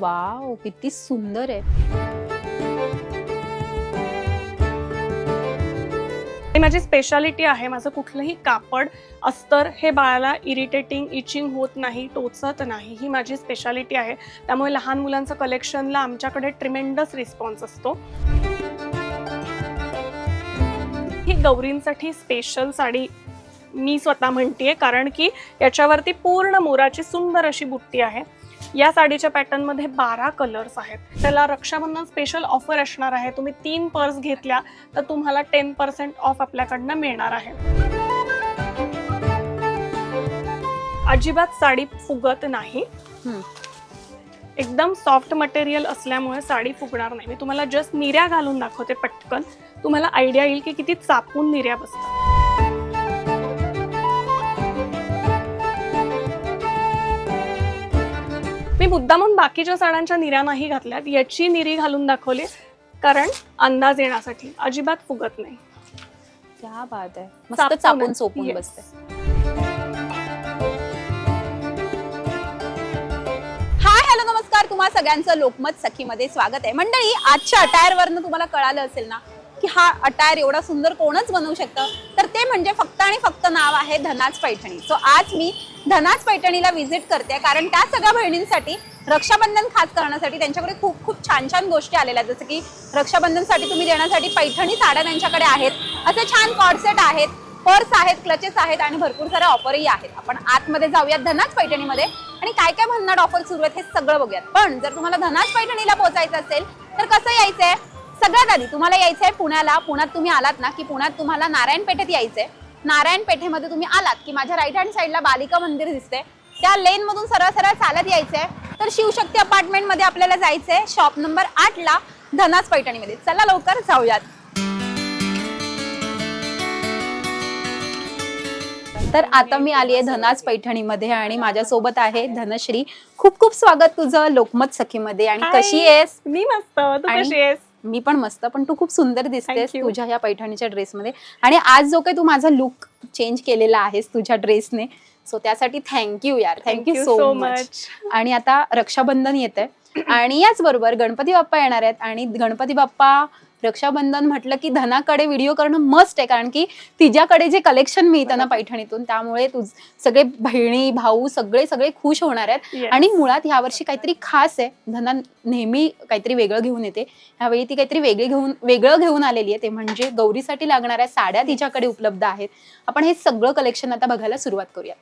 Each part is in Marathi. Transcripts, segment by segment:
वाव किती सुंदर आहे. माझी स्पेशालिटी आहे माझं कुठलंही कापड अस्तर हे बाळाला इरिटेटिंग इचिंग होत नाही टोचत नाही. ही माझी स्पेशालिटी आहे. त्यामुळे लहान मुलांचं कलेक्शनला आमच्याकडे ट्रिमेंडस रिस्पॉन्स असतो. ही गौरींसाठी स्पेशल साडी मी स्वतः म्हणते कारण की याच्यावरती पूर्ण मोराची सुंदर अशी बुट्टी आहे. या साडीच्या पॅटर्नमध्ये बारा कलर्स आहेत. त्याला रक्षाबंधन स्पेशल ऑफर असणार आहे. तुम्ही तीन पर्स घेतल्या तर तुम्हाला टेन पर्सेंट ऑफ आपल्याकडनं मिळणार आहे. अजिबात साडी फुगत नाही. एकदम सॉफ्ट मटेरियल असल्यामुळे साडी फुगणार नाही. मी तुम्हाला जस्ट निर्या घालून दाखवते पटकन. तुम्हाला आयडिया येईल की किती चापून निर्या बसतात. मी मुद्दामून बाकीच्या साड्यांच्या निर्या नाही घातल्यात याची निरी घालून दाखवली कारण अंदाज येण्यासाठी अजिबात फुगत नाही. क्या बात आहे. मस्त चापून Yes. बसते. हाय हॅलो नमस्कार. तुम्हा सगळ्यांचं लोकमत सखीमध्ये स्वागत आहे. मंडळी आजच्या अटायर वरनं तुम्हाला कळालं असेल ना की हा अटायर एवढा सुंदर कोणच बनवू शकतं? तर ते म्हणजे फक्त आणि फक्त नाव आहे धनाज पैठणी. सो आज मी धनाज पैठणीला व्हिजिट करते कारण त्या सगळ्या बहिणींसाठी रक्षाबंधन खास करण्यासाठी त्यांच्याकडे खूप खूप छान छान गोष्टी आलेल्या आहेत. जसं की रक्षाबंधनसाठी तुम्ही देण्यासाठी पैठणी साड्या त्यांच्याकडे आहेत. असे छान कॉर्सेट आहेत पर्स आहेत क्लचेस आहेत आणि भरपूर साऱ्या ऑफरही आहेत. आपण आतमध्ये जाऊयात धनाज पैठणीमध्ये आणि काय काय भन्नाट ऑफर सुरू आहेत हे सगळं बघूयात. पण जर तुम्हाला धनाज पैठणीला पोहोचायचं असेल तर कसं यायचं आहे सगळ्यात आधी तुम्हाला यायचंय पुण्याला. पुण्यात तुम्ही आलात ना की पुण्यात तुम्हाला नारायण पेठेत यायचंय. नारायण पेठेमध्ये तुम्ही आलात की माझ्या राईट हँड साईडला बालिका मंदिर दिसते त्या लेन मधून सरळ सरळ चालत यायचंय. तर शिवशक्ती अपार्टमेंटमध्ये आपल्याला जायचंय शॉप नंबर आठ ला धनाज पैठणीमध्ये. चला लवकर जाऊयात. तर आता मी आली आहे धनाज पैठणीमध्ये आणि माझ्यासोबत आहे धनश्री. खूप खूप स्वागत तुझं लोकमत सखीमध्ये. आणि. कशी आहेस? मी मस्त. तू कशी आहेस? मी पण मस्त पण तू खूप सुंदर दिसतेस Thank you. तुझ्या या पैठणीच्या ड्रेसमध्ये. आणि आज जो काही तू माझा लुक चेंज केलेला आहेस तुझ्या ड्रेसने सो त्यासाठी थँक्यू यार. थँक्यू सो मच आणि आता रक्षाबंधन येत आहे आणि याच बरोबर गणपती बाप्पा येणार आहेत. आणि गणपती बाप्पा रक्षाबंधन म्हटलं की धनाकडे व्हिडिओ करणं मस्ट आहे कारण की तिच्याकडे जे कलेक्शन मिळतं ना पैठणीतून त्यामुळे तुझ सगळे बहिणी भाऊ सगळे सगळे खुश होणार आहेत. आणि मुळात यावर्षी काहीतरी खास आहे. धना नेहमी काहीतरी वेगळं घेऊन येते. ह्यावेळी ती काहीतरी वेगळी घेऊन वेगळं घेऊन आलेली आहे. ते म्हणजे गौरीसाठी लागणाऱ्या साड्या तिच्याकडे उपलब्ध आहेत. आपण हे सगळं कलेक्शन आता बघायला सुरुवात करूया.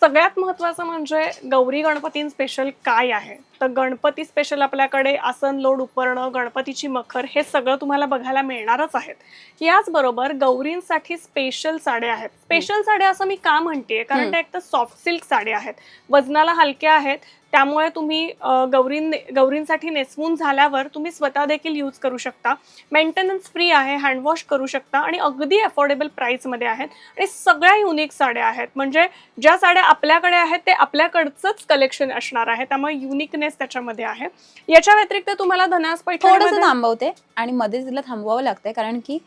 सगळ्यात महत्वाचं म्हणजे गौरी गणपती स्पेशल काय आहे? तर गणपती स्पेशल आपल्याकडे आसन लोड उपरणं गणपतीची मखर हे सगळं तुम्हाला बघायला मिळणारच आहेत. याचबरोबर गौरींसाठी स्पेशल साड्या आहेत. स्पेशल साड्या असं मी का म्हणते कारण. त्या एक तर सॉफ्ट सिल्क साड्या आहेत. वजनाला हलक्या आहेत. त्यामुळे तुम्ही गौरीं गौरींसाठी नेसवून झाल्यावर तुम्ही स्वतः देखील यूज करू शकता. मेंटेनन्स फ्री आहे हँडवॉश करू शकता आणि अगदी अफोर्डेबल प्राईसमध्ये आहेत. आणि सगळ्या युनिक साड्या आहेत. म्हणजे ज्या साड्या आपल्याकडे आहेत ते आपल्याकडचंच कलेक्शन असणार आहे. त्यामुळे युनिकनेस त्याच्यामध्ये आहे. याच्या व्यतिरिक्त तुम्हाला धनास पैठण थांबवते आणि मध्ये तिला थांबवावं लागतंय. कारण की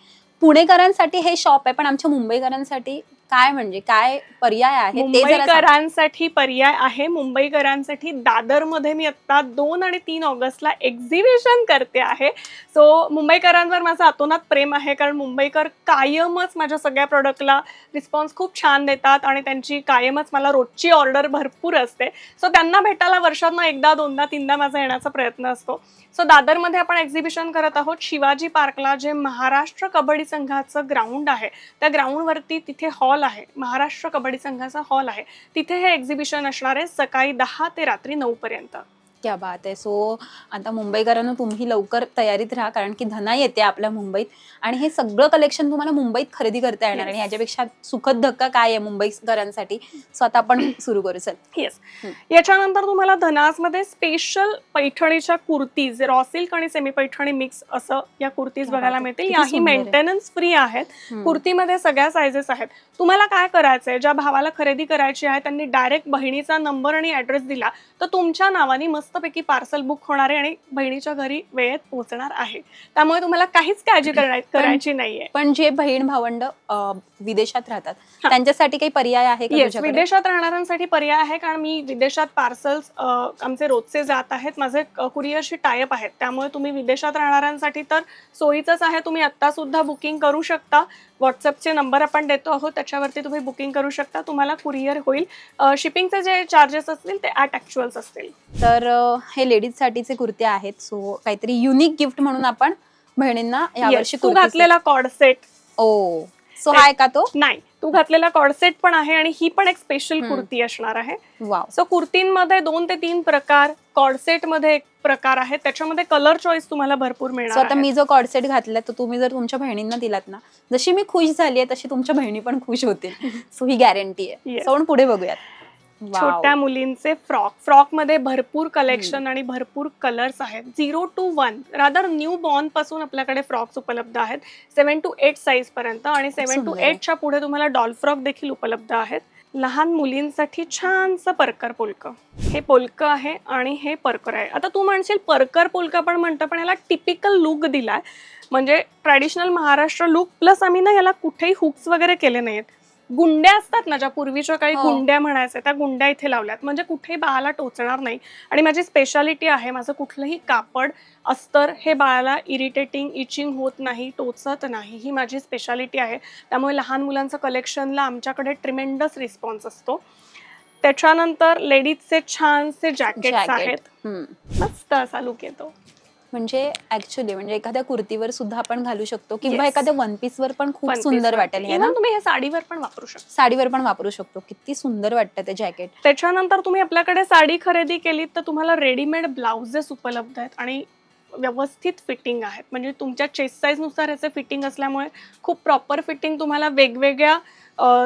पुणेकरांसाठी हे शॉप आहे पण आमच्या मुंबईकरांसाठी काय म्हणजे काय पर्याय आहे? ते जरा सांग. मुंबईकरांसाठी पर्याय आहे. मुंबईकरांसाठी दादरमध्ये मी आता दोन आणि तीन ऑगस्टला एक्झिबिशन करते आहे. सो मुंबईकरांवर माझं अतोनात प्रेम आहे कारण मुंबईकर कायमच माझ्या सगळ्या प्रोडक्टला रिस्पॉन्स खूप छान देतात आणि त्यांची कायमच मला रोजची ऑर्डर भरपूर असते. सो त्यांना भेटायला वर्षातनं एकदा दोनदा तीनदा माझा येण्याचा प्रयत्न असतो. सो दादरमध्ये आपण एक्झिबिशन करत आहोत. शिवाजी पार्कला जे महाराष्ट्र कबड्डी संघाचं ग्राउंड आहे त्या ग्राउंडवरती तिथे हॉल आहे. महाराष्ट्र कबड्डी संघाचा हॉल आहे. तिथे हे एक्झिबिशन असणार आहे सकाळी दहा ते रात्री नऊ पर्यंत क्या बात आहे सो आता मुंबईकरांना तुम्ही लवकर तयारीत राहा कारण की धना येते आपल्या मुंबईत आणि हे सगळं कलेक्शन तुम्हाला मुंबईत खरेदी करता येणार. आणि याच्यापेक्षा सुखद धक्का काय आहे मुंबईकरांसाठी सो आता आपण सुरू करू चल येस. याच्यानंतर तुम्हाला धनासमध्ये स्पेशल पैठणीच्या कुर्तीज रॉ सिल्क आणि सेमी पैठणी मिक्स असं या कुर्तीज बघायला. मिळतील याही. मेंटेनन्स फ्री आहेत. कुर्तीमध्ये सगळ्या सायझेस आहेत तुम्हाला काय करायचंय ज्या भावाला खरेदी करायची आहे त्यांनी डायरेक्ट बहिणीचा नंबर आणि ऍड्रेस दिला तर तुमच्या नावाने मस्त मस्तपैकी पार्सल बुक होणार आहे आणि बहिणीच्या घरी वेळेत पोहोचणार आहे. त्यामुळे तुम्हाला काहीच काळजी करा- करायची नाहीये. पण जे बहीण भावंड विदेशात राहतात त्यांच्यासाठी काही पर्याय आहे विदेशात राहणाऱ्यांसाठी पर्याय आहे कारण मी विदेशात पार्सल्स आमचे रोजचे जात आहेत. माझे कुरिअरशी टायअप आहेत. त्यामुळे तुम्ही विदेशात राहणाऱ्यांसाठी तर सोयीचंच आहे. तुम्ही आत्ता सुद्धा बुकिंग करू शकता. व्हॉट्सअपचे नंबर आपण देतो आहोत त्याच्यावरती तुम्ही बुकिंग करू शकता. तुम्हाला कुरिअर होईल. शिपिंगचे जे चार्जेस असतील ते ॲट ॲक्च्युअल्स असतील. तर हे लेडीज साठीचे कुर्ते आहेत. सो काहीतरी युनिक गिफ्ट म्हणून आपण बहिणींना यावर्षी तू घातलेला कॉर्ड सेट ओ. सो हा आहे का तो नाही तू घातलेला कॉर्डसेट पण आहे आणि ही पण एक स्पेशल. कुर्ती असणार आहे वाव सो कुर्तींमध्ये दोन ते तीन प्रकार कॉर्डसेटमध्ये एक प्रकार आहे त्याच्यामध्ये कलर चॉईस तुम्हाला भरपूर मिळणार आता. मी जो कॉर्डसेट घातलाय तर तुम्ही जर तुमच्या बहिणींना दिलात ना जशी मी खुश झाली आहे तशी तुमच्या बहिणी पण खुश होतील सो ही गॅरंटी आहे. सो पुढे बघूयात. छोट्या मुलींचे फ्रॉक. फ्रॉकमध्ये भरपूर कलेक्शन आणि भरपूर कलर्स आहेत. Zero two one rather new बॉर्नपासून आपल्याकडे फ्रॉक्स उपलब्ध आहेत. सेवन टू एट साईज पर्यंत आणि सेवन टू. एटच्या पुढे तुम्हाला डॉल फ्रॉक देखील उपलब्ध आहेत. लहान मुलींसाठी छानसं परकर पोलक. हे पोलक आहे आणि हे परकर आहे. आता तू म्हणशील परकर पोलक पण म्हणतं पण याला टिपिकल लुक दिलाय. म्हणजे ट्रॅडिशनल महाराष्ट्र लुक प्लस आम्ही ना याला कुठेही हुक्स वगैरे केले नाहीत गुंड्या असतात ना ज्या पूर्वीच्या काही हो. गुंड्या म्हणायच्या त्या गुंड्या इथे लावल्यात. म्हणजे कुठेही बाळाला टोचणार नाही. आणि माझी स्पेशालिटी आहे माझं कुठलंही कापड अस्तर हे बाळाला इरिटेटिंग इचिंग होत नाही टोचत नाही. ही माझी स्पेशालिटी आहे. त्यामुळे लहान मुलांचं कलेक्शनला आमच्याकडे ट्रिमेंडस रिस्पॉन्स असतो. त्याच्यानंतर लेडीजचे छानसे जॅकेट्स. आहेत. मस्त असा लुक येतो. म्हणजे ऍक्च्युली म्हणजे एखाद्या कुर्तीवर सुद्धा आपण घालू शकतो किंवा Yes. एखाद्या वन पीस वर पण खूप One piece सुंदर. वाटेल हे Even तुम्ही हे साडीवर पण वापरू शकता. साडीवर पण वापरू शकतो. किती सुंदर वाटतं ते जॅकेट त्याच्यानंतर तुम्ही आपल्याकडे साडी खरेदी केली तर तुम्हाला रेडीमेड ब्लाउजेस उपलब्ध आहेत आणि व्यवस्थित फिटिंग आहेत. म्हणजे तुमच्या चेस्ट साईजनुसार याचे फिटिंग असल्यामुळे खूप प्रॉपर फिटिंग तुम्हाला वेगवेगळ्या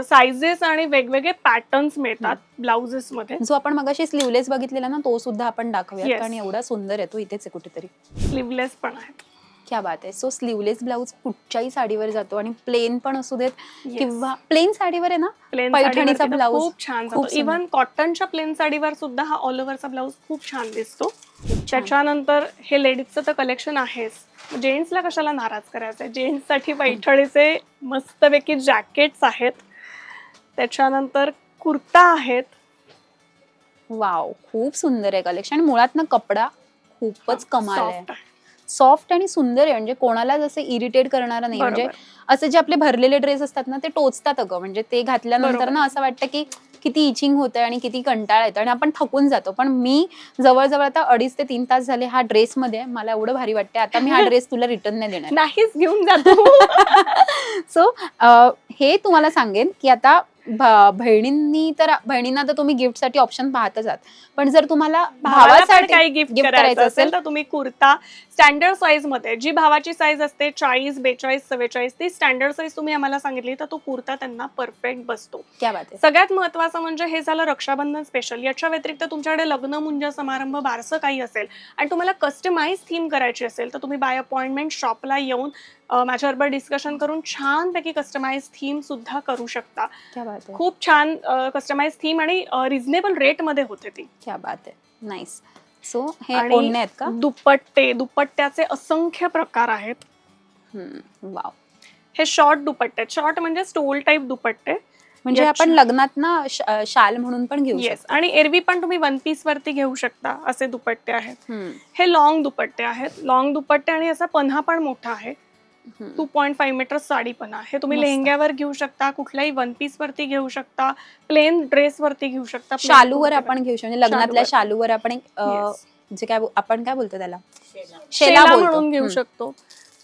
सायझेस आणि वेगवेगळे पॅटर्न्स मिळतात ब्लाउजेसमध्ये जो आपण मगाशी स्लीवलेस बघितलेला ना तो सुद्धा आपण दाखवूयात Yes. कारण एवढा सुंदर आहे तो इथेच आहे कुठेतरी स्लीवलेस पण आहेत क्या बात आहे सो स्लीवलेस ब्लाऊज कुठच्याही साडीवर जातो आणि प्लेन पण असू देत Yes. किंवा प्लेन साडीवर आहे ना प्लेन पैठणीचा blouse खूप छान खूप जातो सुंदर. इव्हन कॉटनच्या प्लेन साडीवर सुद्धा हा ऑल ओव्हरचा ब्लाऊज खूप छान दिसतो. त्याच्यानंतर हे लेडीजचं तर कलेक्शन आहेच. जेंट्सला कशाला नाराज करायचं जेंट्ससाठी पैठणीचे मस्तपैकी जॅकेट्स आहेत. त्याच्यानंतर कुर्ता आहेत. वाव खूप सुंदर आहे कलेक्शन आणि मुळात ना कपडा खूपच कमाल आहे. आहे. सॉफ्ट आणि सुंदर आहे. म्हणजे कोणाला जसं इरिटेट करणारा नाही. म्हणजे. असे जे आपले भरलेले ड्रेस असतात ना ते टोचतात अगं. म्हणजे ते घातल्यानंतर. ना असं वाटतं की किती इचिंग होतं आणि किती कंटाळा येतो आणि आपण थकून जातो. पण मी जवळजवळ आता अडीच ते तीन तास झाले हा ड्रेस मध्ये. मला एवढं भारी वाटते आता मी हा ड्रेस तुला रिटर्न नाही देणार. नाहीच घेऊन जातो सो हे तुम्हाला सांगेन की आता बहिणींनी तर बहिणींना तर तुम्ही गिफ्टसाठी ऑप्शन पाहतच आहात. पण जर तुम्हाला भावासाठी काही गिफ्ट gift करायचं असेल तर तुम्ही कुर्ता स्टँडर्ड साईजमध्ये जी भावाची साईज असते चाळीस बेचाळीस चव्वेचाळीस ती स्टँडर्ड साईज तुम्ही आम्हाला सांगितली तर तो कुर्ता त्यांना परफेक्ट बसतो. क्या बात आहे. सगळ्यात महत्वाचं म्हणजे हे झालं रक्षाबंधन स्पेशल याच्या व्यतिरिक्त तुमच्याकडे लग्न मुंज समारंभ बारसं काही असेल आणि तुम्हाला कस्टमाइज थीम करायची असेल तर तुम्ही बाय अपॉइंटमेंट शॉपला येऊन माझ्याबरोबर डिस्कशन करून छानपैकी कस्टमाइज थीम सुद्धा करू शकता. खूप छान कस्टमाइज थीम आणि रिझनेबल रेटमध्ये होते ती. क्या बात आहे. नाईस सो हे आणि ओढणे आहेत का? दुपट्टे दुपट्ट्याचे असंख्य प्रकार आहेत. वाव. हे शॉर्ट दुपट्टे आहेत. शॉर्ट म्हणजे स्टोल टाईप दुपट्टे. म्हणजे आपण लग्नात ना श- अं, शाल म्हणून पण घेऊ येस शकतो. आणि एरवी पण तुम्ही वन पीस वरती घेऊ शकता असे दुपट्टे आहेत. हम्म, हे लॉंग दुपट्टे आहेत. लॉंग दुपट्टे आणि याचा पन्हा पण मोठा आहे. Two point five metre sari पन्हा हे तुम्ही. लेहंग्यावर घेऊ शकता कुठल्याही वन पीस वरती घेऊ शकता प्लेन ड्रेस वरती घेऊ शकता शालूवर. आपण घेऊ शकतो म्हणजे लग्नातल्या शालूवर. आपण. जे काय आपण काय बोलतो त्याला शेला बोलतो. म्हणून घेऊ. शकतो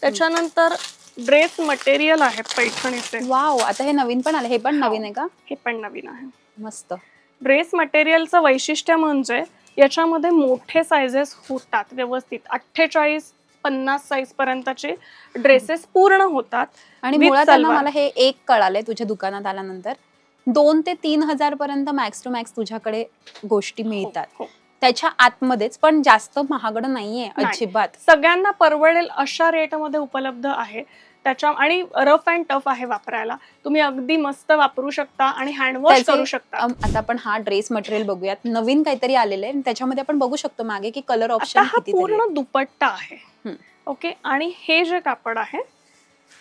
त्याच्यानंतर ड्रेस मटेरियल आहेत पैठणीचे वाव आता हे नवीन पण आलं हे पण हो. नवीन आहे का हे पण नवीन आहे मस्त ड्रेस मटेरियलचं वैशिष्ट्य म्हणजे याच्यामध्ये मोठे सायझेस होतात व्यवस्थित अठ्ठेचाळीस पन्नास साईज पर्यंतचे ड्रेसेस पूर्ण होतात. आणि With मुळात आहे ना सलवार. मला हे एक कळालंय तुझ्या दुकानात आल्यानंतर. दोन ते तीन हजार पर्यंत मॅक्स टू मॅक्स तुझ्याकडे गोष्टी मिळतात. हो, हो. त्याच्या आतमध्येच पण जास्त महागड नाहीये नाही. अजिबात. सगळ्यांना परवडेल अशा रेटमध्ये उपलब्ध आहे. त्याच्या आणि रफ अँड टफ आहे वापरायला. तुम्ही अगदी मस्त वापरू शकता आणि हँडवॉश त्याचे- करू शकता. अम, आता आपण हा ड्रेस मटेरियल बघूयात. नवीन काहीतरी आलेलं आहे. त्याच्यामध्ये आपण बघू शकतो मागे की कलर आता ऑप्शन हा किती पूर्ण दुपट्टा आहे. ओके? आणि हे जे कापड आहे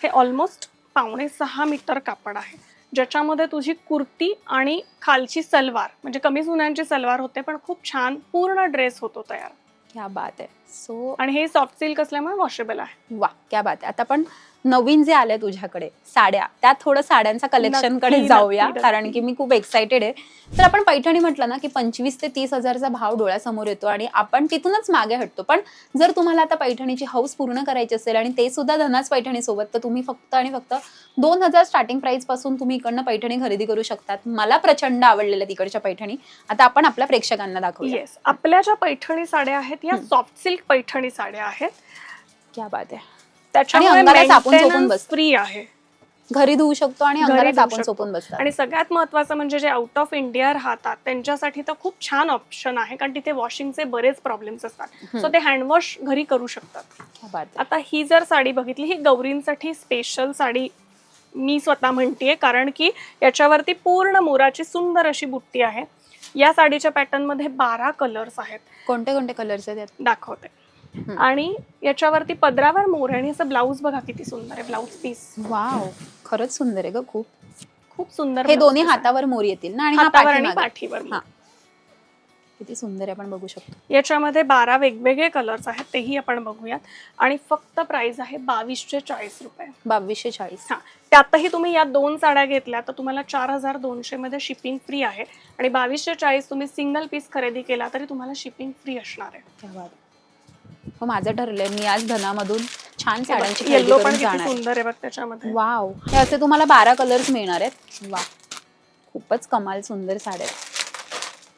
हे ऑलमोस्ट पावणे सहा मीटर कापड आहे. ज्याच्यामध्ये तुझी कुर्ती आणि खालची सलवार म्हणजे कमी सुन्यांची सलवार होते पण खूप छान पूर्ण ड्रेस होतो तयार. ह्या बात आहे. सो आणि हे सॉफ्ट सिल्क असल्यामुळे वॉशेबल आहे. वा क्या बात आहे. आता आपण नवीन जे आलंय तुझ्याकडे साड्या त्या थोडं साड्यांचा कलेक्शनकडे नक्की, जाऊया नक्की, कारण. की मी खूप एक्साइटेड आहे. तर आपण पैठणी म्हटलं ना की पंचवीस ते तीस हजारचा भाव डोळ्यासमोर येतो आणि आपण तिथूनच मागे हटतो. पण जर तुम्हाला आता पैठणीची हाऊस पूर्ण करायची असेल आणि ते सुद्धा धनाच पैठणी सोबत तर तुम्ही फक्त आणि फक्त दोन हजार स्टार्टिंग प्राइसपासून तुम्ही इकडनं पैठणी खरेदी करू शकतात. मला प्रचंड आवडलेल्या तिकडच्या पैठणी. आता आपण आपल्या प्रेक्षकांना दाखवूया. येस आपल्या ज्या पैठणी साड्या आहेत या. सॉफ्ट सिल्क पैठणी साड्या आहेत. क्या बात आहे. त्याच्यामुळे बसतं. फ्री आहे. घरी धुवू शकतो आणि घरी धुवू शकतो. आणि सगळ्यात महत्वाचं म्हणजे जे आउट ऑफ इंडिया राहतात त्यांच्यासाठी तर खूप छान ऑप्शन आहे कारण तिथे वॉशिंगचे बरेच प्रॉब्लेम्स असतात. हम्म. सो ते हँडवॉश घरी करू शकतात. क्या बात आहे. आता ही जर साडी बघितली ही गौरींसाठी स्पेशल साडी मी स्वतः म्हणतेय कारण की याच्यावरती पूर्ण मोराची सुंदर अशी बुट्टी आहे. या साडीच्या पॅटर्नमध्ये बारा कलर्स आहेत कोणते कोणते कलर्स आहेत यात? दाखवते. आणि याच्यावरती पदरावर मोर आहे आणि असं ब्लाऊज बघा किती सुंदर आहे ब्लाऊज पीस वाव खरंच सुंदर आहे ग खूप खूप सुंदर हे blouse दोन्ही piece आहे. हातावर मोर येतील ना आणि हा हातावर आणि पाठीमागे. पाठीवर हा. किती सुंदर आहे आपण बघू शकतो. याच्यामध्ये बारा वेगवेगळे कलर्स आहेत तेही आपण बघूयात. आणि फक्त प्राइस आहे बावीसशे चाळीस रुपये. बावीसशे चाळीस. हा त्यातही तुम्ही या दोन साड्या घेतल्या तर तुम्हाला चार हजार दोनशे मध्ये शिपिंग फ्री आहे. आणि बावीसशे चाळीस तुम्ही सिंगल पीस खरेदी केला तरी तुम्हाला शिपिंग फ्री असणार आहे. मग माझं ठरलंय मी आज धनामधून छान साड्यांची खरेदी येल्लो पण करून किती जाणार आहे. सुंदर आहे बघ त्याच्यामध्ये. वाव हे असे तुम्हाला बारा कलर्स मिळणार आहेत. वा खूपच कमाल सुंदर साड्या आहेत.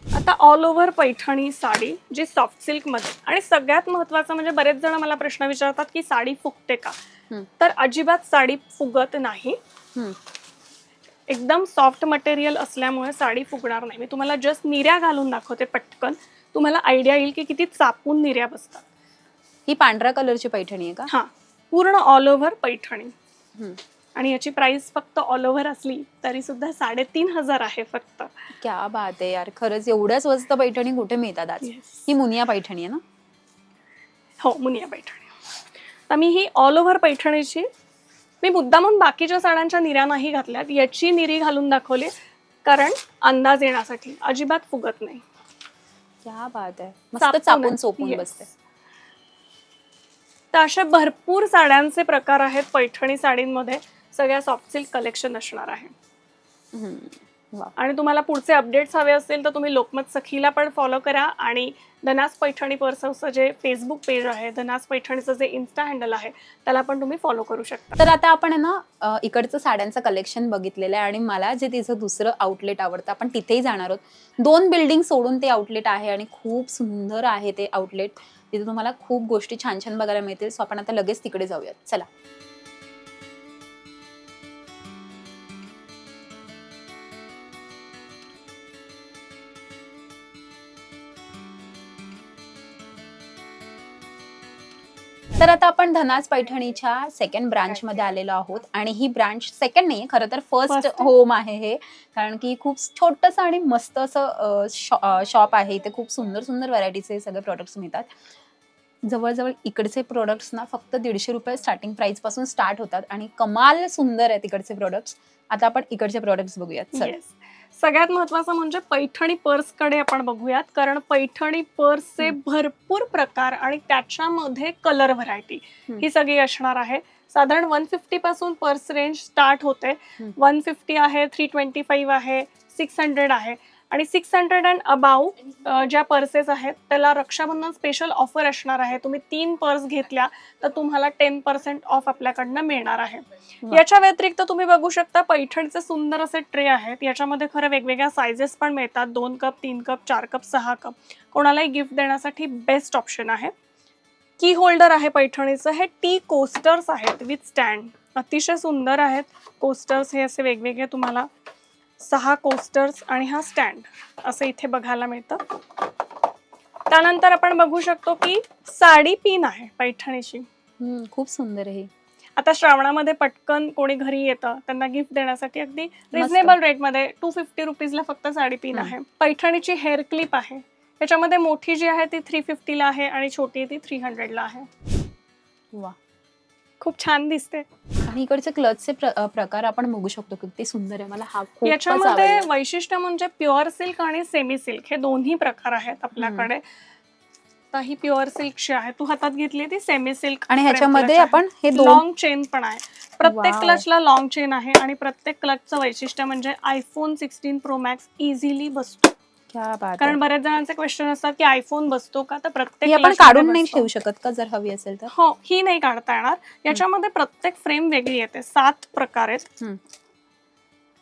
आता ऑल ओव्हर पैठणी साडी जी सॉफ्ट सिल्कमध्ये. आणि सगळ्यात महत्वाचं म्हणजे बरेच जण मला प्रश्न विचारतात की साडी फुगते का. तर अजिबात साडी फुगत नाही. एकदम सॉफ्ट मटेरियल असल्यामुळे साडी फुगणार नाही. मी तुम्हाला जस्ट निर्या घालून दाखवते पटकन. तुम्हाला आयडिया येईल की किती चापून निर्या बसतात. ही पांढऱ्या कलरची पैठणी आहे का? हा. पूर्ण ऑल ओव्हर पैठणी. आणि याची प्राइस फक्त ऑल ओव्हर असली तरी सुद्धा साडेतीन हजार आहे फक्त. क्या बात आहे यार. खरंच एवढ्या स्वस्त पैठणी कुठे मिळतात आज? Yes. ही मुनिया पैठणी आहे ना? हो मुनिया पैठणी. तर मी ही ऑल ओव्हर पैठणीची मी मुद्दामून बाकीच्या साड्यांच्या निऱ्या नाही घातल्यात याची निरी घालून दाखवली कारण अंदाज येण्यासाठी अजिबात फुगत नाही. क्या बात आहे. मस्त चापून चापून आहे. चोपून Yes. बसते. तर अशा भरपूर साड्यांचे प्रकार आहेत पैठणी साडींमध्ये. सगळ्या सॉफ्ट सिल्क कलेक्शन असणार आहे. आणि तुम्हाला पुढचे अपडेट्स हवे असतील तर तुम्ही लोकमत सखीला पण फॉलो करा. आणि धनास पैठणी पर्स हाऊसचं जे फेसबुक पेज आहे धनास पैठणीचं जे इन्स्टा हँडल आहे त्याला पण तुम्ही फॉलो करू शकता. तर आता आपण ना इकडचं साड्यांचं कलेक्शन बघितलेलं आहे. आणि मला जे तिचं दुसरं आउटलेट आवडतं आपण तिथेही जाणार आहोत. दोन बिल्डिंग सोडून ते आउटलेट आहे आणि खूप सुंदर आहे ते आउटलेट तिथे तुम्हाला खूप गोष्टी छान छान बघायला मिळतील. सो आपण आता लगेच तिकडे जाऊयात. चला. तर आता आपण धनास पैठणीच्या सेकंड ब्रांच मध्ये आलेलो आहोत. आणि ही ब्रांच सेकंड नाही खरं तर फर्स्ट. होम आहे. हे. कारण की खूप छोटस आणि मस्त असं शॉप आहे. इथे खूप सुंदर सुंदर व्हरायटीचे सगळे प्रोडक्ट्स मिळतात. जवळजवळ इकडचे प्रोडक्ट्स ना फक्त दीडशे रुपये स्टार्टिंग प्राइसपासून स्टार्ट होतात. आणि कमाल सुंदर आहेत इकडचे प्रोडक्ट्स आता आपण इकडचे प्रोडक्ट्स बघूयात Yes. सगळ्यात महत्वाचं म्हणजे पैठणी पर्सकडे आपण बघूयात कारण पैठणी पर्सचे भरपूर प्रकार आणि त्याच्यामध्ये कलर व्हरायटी. ही सगळी असणार आहे साधारण वन फिफ्टी पासून पर्स रेंज स्टार्ट होते. वन फिफ्टी आहे थ्री ट्वेंटी फाईव्ह आहे सिक्स हंड्रेड आहे आणि सिक्स हंड्रेड अँड अबाव ज्या पर्सेस आहेत त्याला रक्षाबंधन स्पेशल ऑफर असणार आहे. तुम्ही तीन पर्स घेतल्या तर तुम्हाला टेन पर्सेंट ऑफ आपल्याकडनं मिळणार आहे. याच्या व्यतिरिक्त तुम्ही बघू शकता पैठणचे सुंदर असे ट्रे आहेत. याच्यामध्ये खरं वेगवेगळ्या सायझेस पण मिळतात. दोन कप तीन कप चार कप सहा कप कोणालाही गिफ्ट देण्यासाठी बेस्ट ऑप्शन आहे. की होल्डर आहे पैठणीचं. हे टी कोस्टर्स आहेत. विथ स्टँड अतिशय सुंदर आहेत. कोस्टर्स हे असे वेगवेगळे तुम्हाला सहा कोस्टर्स आणि हा स्टँड असं इथे बघायला मिळतं. त्यानंतर आपण बघू शकतो की साडी पिन आहे पैठणीची. खूप सुंदर आहे. आता श्रावणामध्ये पटकन कोणी घरी येतं त्यांना गिफ्ट देण्यासाठी अगदी रिझनेबल रेटमध्ये टू फिफ्टी रुपीजला फक्त साडेतीन हम्म. आहे. पैठणीची हेअर क्लिप आहे. त्याच्यामध्ये मोठी जी आहे ती थ्री फिफ्टीला आहे आणि छोटी ती थ्री हंड्रेडला आहे. वा खूप छान दिसते. आणि इकडचे क्लचचे प्र- अ, प्रकार आपण बघू शकतो किती सुंदर आहे. मला हा याच्यामध्ये वैशिष्ट्य म्हणजे प्युअर सिल्क आणि सेमी सिल्क हे दोन्ही प्रकार आहेत आपल्याकडे. आता ही प्युअर सिल्कची आहे तू हातात घेतली ती सेमी सिल्क आणि ह्याच्यामध्ये आपण हे लॉंग चेन पण आहे. प्रत्येक. क्लचला लॉंग चेन आहे आणि प्रत्येक क्लचचं वैशिष्ट्य म्हणजे iPhone sixteen pro max easily बसतो. क्या बात कारण. बऱ्याच जणांचे क्वेश्चन असतात की आयफोन बसतो का? तर प्रत्येक आपण काढून नाही. ठेवू शकत का जर हवी असेल तर? हो ही नाही काढता येणार. याच्यामध्ये प्रत्येक फ्रेम वेगळी येते. सात प्रकार आहेत.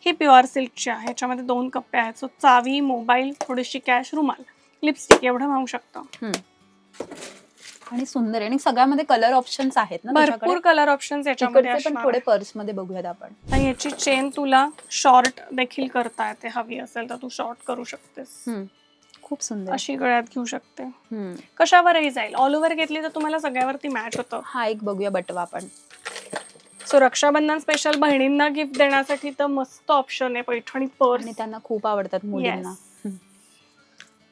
ही प्युअर सिल्कची आहे. याच्यामध्ये दोन कप्पे आहेत. सो चावी मोबाईल थोडीशी कॅश रुमाल. लिपस्टिक एवढं मागू शकतं. आणि सुंदर आहे. आणि सगळ्यामध्ये कलर ऑप्शन्स आहेत ना भरपूर? कलर ऑप्शन्स याच्यामध्ये पण असणार थोडे. पर्समध्ये बघूयात आपण. आणि याची चेन तुला शॉर्ट देखील करता येते. हवी असेल तर तू शॉर्ट करू शकतेस. हम्म. खूप सुंदर. अशी गळ्यात घेऊ शकते. हम्म. कशावरही जाईल. ऑल ओव्हर घेतली तर तुम्हाला सगळ्यावरती मॅच होतं. हा एक बघूया बटवा आपण. सो रक्षाबंधन स्पेशल बहिणींना गिफ्ट देण्यासाठी तर मस्त ऑप्शन आहे पैठणी पर्स आणि त्यांना खूप आवडतात मुलींना. हम्म.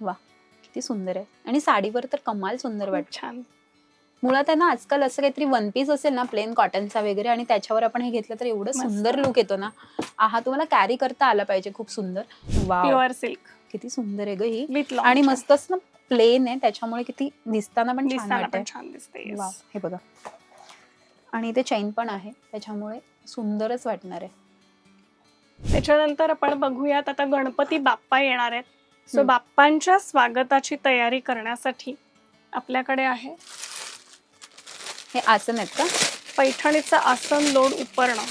वा. किती सुंदर आहे. आणि साडीवर तर कमाल सुंदर वाटत. छान. मुळात आहे ना आजकाल असं काहीतरी वन पीस असेल ना प्लेन कॉटनचा वगैरे आणि त्याच्यावर आपण हे घेतलं तर एवढं. सुंदर लुक येतो ना. आहा तुम्हाला कॅरी करता आला पाहिजे खूप सुंदर. वा प्युअर सिल्क किती सुंदर आहे ग ही. विथ आणि मस्तच ना प्लेन आहे. त्याच्यामुळे किती दिसताना पण छान दिसताना वाटते पण छान दिसते yes. वा हे बघा. आणि ते चैन पण आहे. त्याच्यामुळे सुंदरच वाटणार आहे. त्याच्यानंतर आपण बघूयात आता गणपती बाप्पा येणार आहेत. सो हम्म. बाप्पांच्या स्वागताची तयारी करण्यासाठी आपल्याकडे आहे. हे आसन आहेत का? पैठणीचं आसन लोड उपरणं.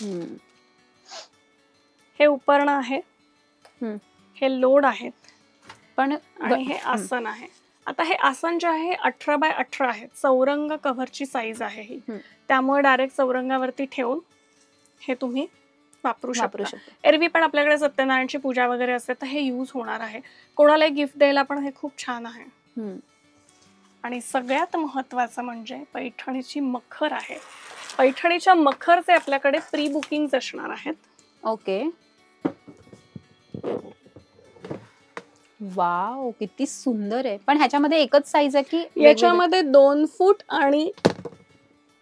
हम्म. हे उपरणं आहे. हम्म. हे लोड आहेत. पण आणि हे आसन आहे. आता हे आसन जे आहे अठरा बाय अठरा आहे. चौरंग कव्हरची साईज आहे ही. हम्म. त्यामुळे डायरेक्ट चौरंगावरती ठेवून हे तुम्ही वापरू वापरू शकता. शकतो एरवी पण आपल्याकडे सत्यनारायणची पूजा वगैरे असते तर हे यूज होणार आहे. कोणालाही गिफ्ट द्यायला पण हे खूप छान आहे. हम्म. आणि सगळ्यात महत्वाचं म्हणजे पैठणीची मखर आहे. पैठणीच्या मखरचे आपल्याकडे प्री बुकिंग असणार आहेत. ओके. वाव किती सुंदर आहे. पण ह्याच्यामध्ये एकच साईज आहे की वेगवेगळे? याच्यामध्ये दोन फूट आणि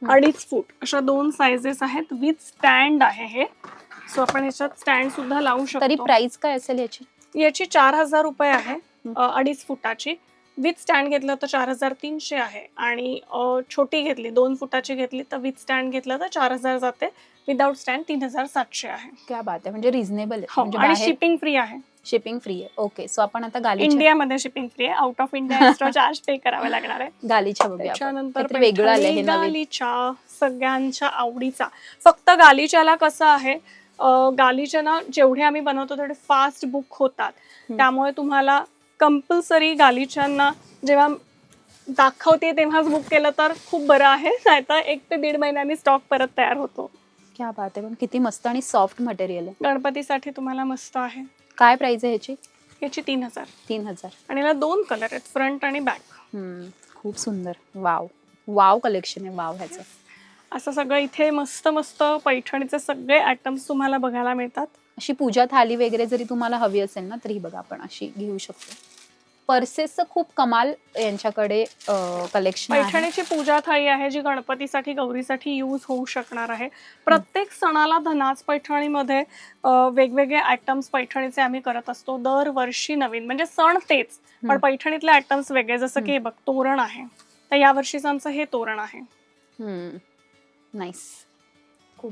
अडीच फूट अशा दोन साइजेस आहेत. विथ स्टँड आहे हे. सो आपण याच्यात स्टँड सुद्धा लावू तरी शकतो. प्राइस काय असेल याची? याची चार हजार रुपये आहे अ, अडीच फुटाची. विथ स्टँड घेतलं तर चार हजार तीनशे आहे आणि अ, छोटी घेतली दोन फुटाची घेतली तर विथ स्टँड घेतलं तर चार हजार जाते. विदाउट स्टँड तीन हजार सातशे आहे. क्या बात आहे. म्हणजे रिझनेबल आहे. हो म्हणजे आणि शिपिंग फ्री आहे. शिपिंग फ्री आहे. ओके सो आपण आता गालीच्या इंडियामध्ये शिपिंग फ्री आहे. Out of India extra charge pay करावे लागणार आहे. गालीच्या बघूया आपण. त्याच्यानंतर काहीतरी वेगळं आलंय हे पैठणी नवीन. गालीच्या सगळ्यांच्या आवडीचा. फक्त गालीच्याला कसं आहे गालीच्या ना जेवढे आम्ही बनवतो तेवढे फास्ट बुक होतात. त्यामुळे तुम्हाला कंपल्सरी गालीच्यांना जेव्हा दाखवते तेव्हाच बुक केलं तर खूप बरं आहे. नाहीतर एक ते दीड महिन्यांनी स्टॉक परत तयार होतो. क्या बात आहे. पण किती मस्त आणि सॉफ्ट मटेरियल आहे. गणपतीसाठी तुम्हाला मस्त आहे. काय प्राइस आहे ह्याची? याची तीन हजार. तीन हजार. आणि याला दोन कलर आहेत फ्रंट आणि बॅक खूप सुंदर. वाव वाव कलेक्शन आहे. वाव ह्याचं. असं सगळं इथे मस्त मस्त पैठणीचे सगळे आयटम्स तुम्हाला बघायला मिळतात. अशी पूजा थाली वगैरे जरी तुम्हाला हवी असेल ना तरी बघा आपण अशी घेऊ शकतो. पर्सेसचं खूप कमाल यांच्याकडे कलेक्शन आहे. पैठणीची पूजा थाळी आहे जी गणपतीसाठी गौरीसाठी यूज होऊ शकणार आहे. प्रत्येक सणाला धनाच पैठणीमध्ये अं, वेगवेगळे आयटम्स पैठणीचे आम्ही करत असतो. दरवर्षी नवीन म्हणजे सण तेच पण हम्म. पैठणीतले आयटम्स वेगळे जसं की हे बघ तोरण आहे. तर या वर्षीचं आमचं हे तोरण आहे. नाईस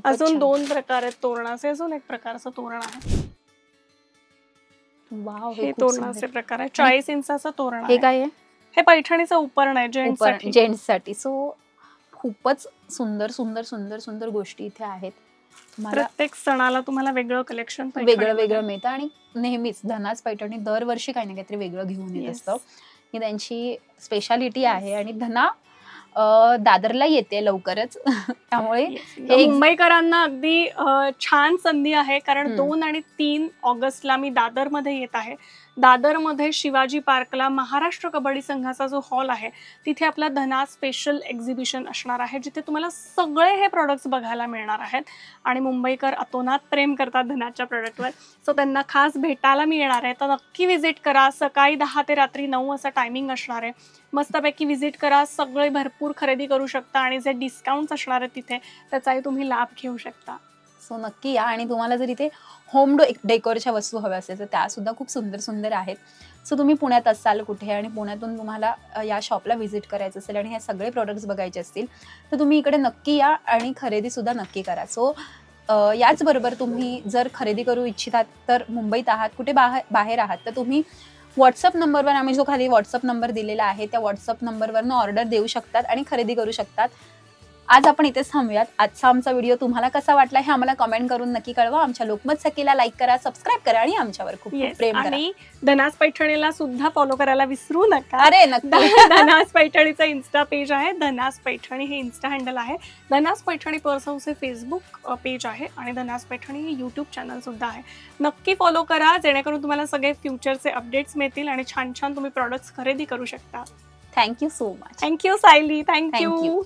अजून दोन प्रकार आहेत. तोरणाचे अजून एक प्रकारचं तोरण आहे. वाव हे तोरणाचे प्रकार आहे. चाळीस इंचाचं तोरण हे आहे. काय आहे? हे पैठणीचं उपरण आहे जेंट्ससाठी. जेंट्ससाठी सो खूपच सुंदर सुंदर सुंदर सुंदर गोष्टी इथे आहेत. प्रत्येक सणाला तुम्हाला वेगळं कलेक्शन वेगळं वेगळं मिळतं आणि नेहमीच धनाच पैठणी दरवर्षी काही ना काहीतरी वेगळं घेऊन येत. असतं. ही त्यांची स्पेशालिटी आहे आणि धना दादरला येते लवकरच. त्यामुळे हे मुंबईकरांना अगदी अ, छान संधी आहे. कारण हम्म. दोन आणि तीन ऑगस्टला मी दादरमध्ये येत आहे. दादरमध्ये शिवाजी पार्कला महाराष्ट्र कबड्डी संघाचा जो हॉल आहे तिथे आपला धना स्पेशल एक्झिबिशन असणार आहे जिथे तुम्हाला सगळे हे प्रोडक्ट्स बघायला मिळणार आहेत. आणि मुंबईकर अतोनात प्रेम करतात धनाच्या प्रोडक्टवर सो त्यांना खास भेटायला मी येणार आहे. तर नक्की व्हिजिट करा. सकाळी दहा ते रात्री नऊ असं टायमिंग असणार आहे. मस्तपैकी व्हिजिट करा. सगळे भरपूर खरेदी करू शकता आणि जे डिस्काउंट्स असणार आहेत तिथे त्याचाही तुम्ही लाभ घेऊ शकता. सो नक्की या. आणि तुम्हाला जर इथे होम डो डेकोरच्या वस्तू हव्या असेल तर त्यासुद्धा खूप सुंदर सुंदर आहेत. सो तुम्ही पुण्यात असाल कुठे आणि पुण्यातून तुम्हाला या शॉपला व्हिजिट करायचं असेल आणि हे सगळे प्रोडक्ट्स बघायचे असतील तर तुम्ही इकडे नक्की या आणि खरेदीसुद्धा नक्की करा. सो याचबरोबर तुम्ही जर खरेदी करू इच्छितात तर मुंबईत आहात कुठे बाहेर बाहेर आहात तर तुम्ही व्हॉट्सअप नंबरवर आम्ही जो खाली व्हॉट्सअप नंबर दिलेला आहे त्या व्हॉट्सअप नंबरवरनं ऑर्डर देऊ शकतात आणि खरेदी करू शकतात. आज आपण इथेच थांबूयात. आजचा आमचा व्हिडिओ तुम्हाला कसा वाटला हे आम्हाला कमेंट करून नक्की कळवा. आमच्या लोकमत सखीला लाईक करा सबस्क्राईब करा आणि आमच्यावर खूप प्रेम करा. आणि धनास पैठणीला सुद्धा फॉलो करायला विसरू नका. अरे नक्की. ध- धनास पैठणीचा इन्स्टा पेज आहे. धनास पैठणी हे इन्स्टा हँडल आहे. धनास पैठणी पर्स हाऊस हे फेसबुक पेज आहे आणि धनास पैठणी हे युट्यूब चॅनल सुद्धा आहे. नक्की फॉलो करा जेणेकरून तुम्हाला सगळे फ्युचरचे अपडेट्स मिळतील आणि छान छान तुम्ही प्रॉडक्ट्स खरेदी करू शकता. Thank you so much thank you Sayli thank you